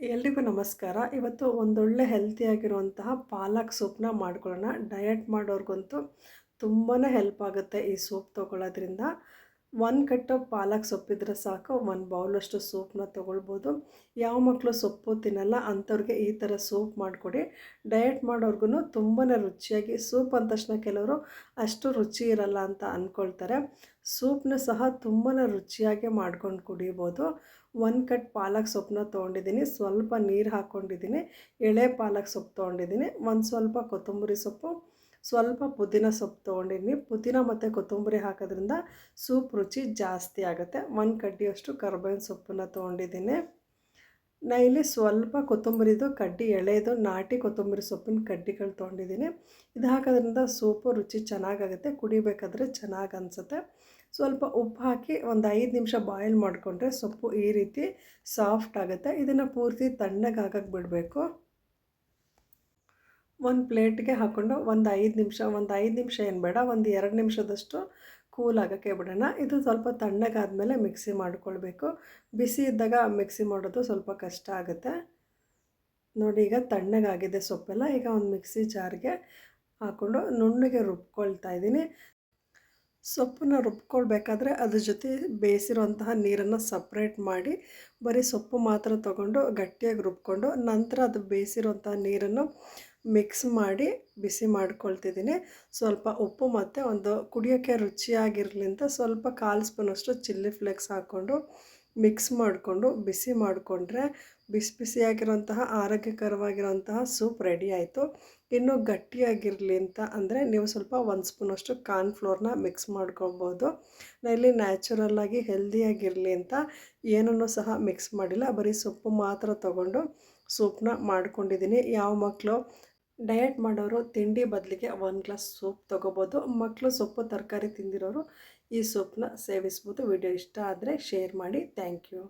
ಎಲ್ರಿಗೂ ನಮಸ್ಕಾರ. ಇವತ್ತು ಒಂದೊಳ್ಳೆ ಹೆಲ್ತಿಯಾಗಿರುವಂತಹ ಪಾಲಕ್ ಸೂಪ್ನ ಮಾಡ್ಕೊಳ್ಳೋಣ. ಡಯಟ್ ಮಾಡೋರ್ಗಂತೂ ತುಂಬಾ ಹೆಲ್ಪ್ ಆಗುತ್ತೆ ಈ ಸೂಪ್ ತೊಗೊಳ್ಳೋದ್ರಿಂದ. ಒಂದು ಕಟ್ಟು ಪಾಲಕ್ ಸೊಪ್ಪಿದ್ರೆ ಸಾಕು, ಒಂದು ಬೌಲಷ್ಟು ಸೂಪ್ನ ತೊಗೊಳ್ಬೋದು. ಯಾವ ಮಕ್ಕಳು ಸೊಪ್ಪು ತಿನ್ನಲ್ಲ ಅಂಥವ್ರಿಗೆ ಈ ಥರ ಸೂಪ್ ಮಾಡಿಕೊಡಿ. ಡಯಟ್ ಮಾಡೋರ್ಗು ತುಂಬಾ ರುಚಿಯಾಗಿ, ಸೂಪ್ ಅಂದ ತಕ್ಷಣ ಕೆಲವರು ಅಷ್ಟು ರುಚಿ ಇರಲ್ಲ ಅಂತ ಅಂದ್ಕೊಳ್ತಾರೆ ಸೂಪ್ನ ಸಹ ತುಂಬಾ ರುಚಿಯಾಗಿ ಮಾಡ್ಕೊಂಡು ಕುಡಿಬೋದು. ಒಂದು ಕಟ್ ಪಾಲಕ್ ಸೊಪ್ಪನ್ನ ತೊಗೊಂಡಿದ್ದೀನಿ. ಸ್ವಲ್ಪ ನೀರು ಹಾಕ್ಕೊಂಡಿದ್ದೀನಿ ಎಳೆ ಪಾಲಕ್ ಸೊಪ್ಪು ತೊಗೊಂಡಿದ್ದೀನಿ. ಒಂದು ಸ್ವಲ್ಪ ಕೊತ್ತಂಬರಿ ಸೊಪ್ಪು, ಸ್ವಲ್ಪ ಪುದೀನ ಸೊಪ್ಪು ತೊಗೊಂಡಿದ್ದೀನಿ. ಪುದೀನ ಮತ್ತು ಕೊತ್ತಂಬರಿ ಹಾಕೋದ್ರಿಂದ ಸೂಪ್ ರುಚಿ ಜಾಸ್ತಿ ಆಗುತ್ತೆ. ಒಂದು ಕಡ್ಡಿಯಷ್ಟು ಕರ್ಬೇವಿನ ಸೊಪ್ಪನ್ನು ತೊಗೊಂಡಿದ್ದೀನಿ. ನಾ ಇಲ್ಲಿ ಸ್ವಲ್ಪ ಕೊತ್ತಂಬರಿದು ಕಡ್ಡಿ ಎಳೆದು ನಾಟಿ ಕೊತ್ತಂಬರಿ ಸೊಪ್ಪಿನ ಕಡ್ಡಿಗಳು ತೊಗೊಂಡಿದ್ದೀನಿ. ಇದು ಹಾಕೋದ್ರಿಂದ ಸೂಪು ರುಚಿ ಚೆನ್ನಾಗಾಗುತ್ತೆ, ಕುಡಿಬೇಕಾದ್ರೆ ಚೆನ್ನಾಗಿ ಅನಿಸುತ್ತೆ. ಸ್ವಲ್ಪ ಉಪ್ಪು ಹಾಕಿ ಒಂದು ಐದು ನಿಮಿಷ ಬಾಯ್ಲ್ ಮಾಡಿಕೊಂಡ್ರೆ ಸೊಪ್ಪು ಈ ರೀತಿ ಸಾಫ್ಟ್ ಆಗುತ್ತೆ. ಇದನ್ನು ಪೂರ್ತಿ ತಣ್ಣಗೆ ಬಿಡಬೇಕು. ಒಂದು ಪ್ಲೇಟ್ಗೆ ಹಾಕ್ಕೊಂಡು ಒಂದು ಐದು ನಿಮಿಷ, ಒಂದು ಐದು ನಿಮಿಷ ಏನು ಬೇಡ, ಒಂದು ಎರಡು ನಿಮಿಷದಷ್ಟು ಕೂಲ್ ಆಗೋಕ್ಕೆ ಬಿಡೋಣ. ಇದು ಸ್ವಲ್ಪ ತಣ್ಣಗಾದಮೇಲೆ ಮಿಕ್ಸಿ ಮಾಡಿಕೊಳ್ಬೇಕು. ಬಿಸಿ ಇದ್ದಾಗ ಮಿಕ್ಸಿ ಮಾಡೋದು ಸ್ವಲ್ಪ ಕಷ್ಟ ಆಗುತ್ತೆ. ನೋಡಿ, ಈಗ ತಣ್ಣಗಾಗಿದೆ ಸೊಪ್ಪೆಲ್ಲ. ಈಗ ಒಂದು ಮಿಕ್ಸಿ ಜಾರ್ಗೆ ಹಾಕ್ಕೊಂಡು ನುಣ್ಣಗೆ ರುಬ್ಕೊಳ್ತಾ ಇದ್ದೀನಿ. ಸೊಪ್ಪನ್ನ ರುಬ್ಕೊಳ್ಬೇಕಾದ್ರೆ ಅದ್ರ ಜೊತೆ ಬೇಯಿಸಿರುವಂತಹ ನೀರನ್ನು ಸಪ್ರೇಟ್ ಮಾಡಿ ಬರೀ ಸೊಪ್ಪು ಮಾತ್ರ ತಗೊಂಡು ಗಟ್ಟಿಯಾಗಿ ರುಬ್ಕೊಂಡು ನಂತರ ಅದು ಬೇಯಿಸಿರುವಂತಹ ನೀರನ್ನು ಮಿಕ್ಸ್ ಮಾಡಿ ಬಿಸಿ ಮಾಡ್ಕೊಳ್ತಿದ್ದೀನಿ. ಸ್ವಲ್ಪ ಉಪ್ಪು ಮತ್ತು ಒಂದು ಕುಡಿಯೋಕ್ಕೆ ರುಚಿಯಾಗಿರಲಿ ಅಂತ ಸ್ವಲ್ಪ ಕಾಲು ಸ್ಪೂನಷ್ಟು ಚಿಲ್ಲಿ ಫ್ಲೇಕ್ಸ್ ಹಾಕ್ಕೊಂಡು ಮಿಕ್ಸ್ ಮಾಡಿಕೊಂಡು ಬಿಸಿ ಮಾಡಿಕೊಂಡ್ರೆ ಬಿಸಿ ಬಿಸಿಯಾಗಿರುವಂತಹ ಆರೋಗ್ಯಕರವಾಗಿರುವಂತಹ ಸೂಪ್ ರೆಡಿ ಆಯಿತು. ಇನ್ನೂ ಗಟ್ಟಿಯಾಗಿರಲಿ ಅಂತ ಅಂದರೆ ನೀವು ಸ್ವಲ್ಪ ಒಂದು ಸ್ಪೂನಷ್ಟು ಕಾರ್ನ್ಫ್ಲೋರ್ನ ಮಿಕ್ಸ್ ಮಾಡ್ಕೊಬೋದು ಇಲ್ಲಿ ನ್ಯಾಚುರಲ್ಲಾಗಿ ಹೆಲ್ದಿಯಾಗಿರಲಿ ಅಂತ ಏನನ್ನೂ ಸಹ ಮಿಕ್ಸ್ ಮಾಡಿಲ್ಲ. ಬರೀ ಸೊಪ್ಪು ಮಾತ್ರ ತಗೊಂಡು ಸೂಪ್ನ ಮಾಡ್ಕೊಂಡಿದ್ದೀನಿ. ಯಾವ ಮಕ್ಕಳು ಡಯಟ್ ಮಾಡೋರು ತಿಂಡಿ ಬದಲಿಗೆ ಒಂದು ಗ್ಲಾಸ್ ಸೂಪ್ ತೊಗೋಬೋದು. ಮಕ್ಕಳು ಸೊಪ್ಪು ತರಕಾರಿ ತಿಂದಿರೋರು ಈ ಸೂಪ್ನ ಸೇವಿಸ್ಬೋದು. ವಿಡಿಯೋ ಇಷ್ಟ ಆದರೆ ಶೇರ್ ಮಾಡಿ. Thank you